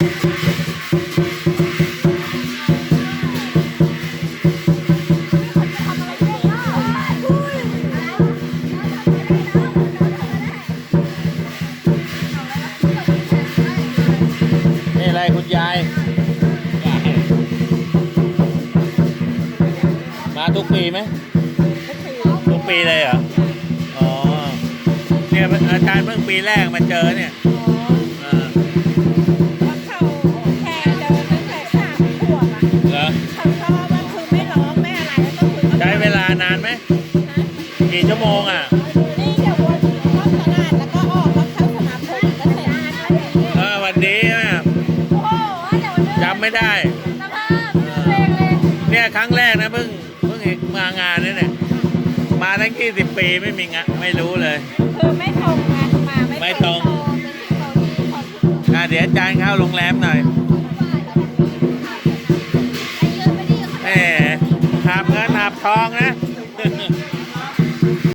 นี่อะไรคุณยาย มาทุกปีไหม ทุกปีเลยเหรอ อ๋อ เนี่ยอาจารย์เพิ่งปีแรกมาเจอเนี่ย ชั่วโมงอะเออวันนี้อะจำไม่ได้เนี่ยครั้งแรกนะเพิ่งเพิ่งมางานนี่เนี่ยมาตั้งกี่สิบปีไม่มีงะไม่รู้เลยไม่ตรง อะเดี๋ยวอาจารย์เข้าโรงแรมหน่อยแหมหาบเงินหาบทองนะ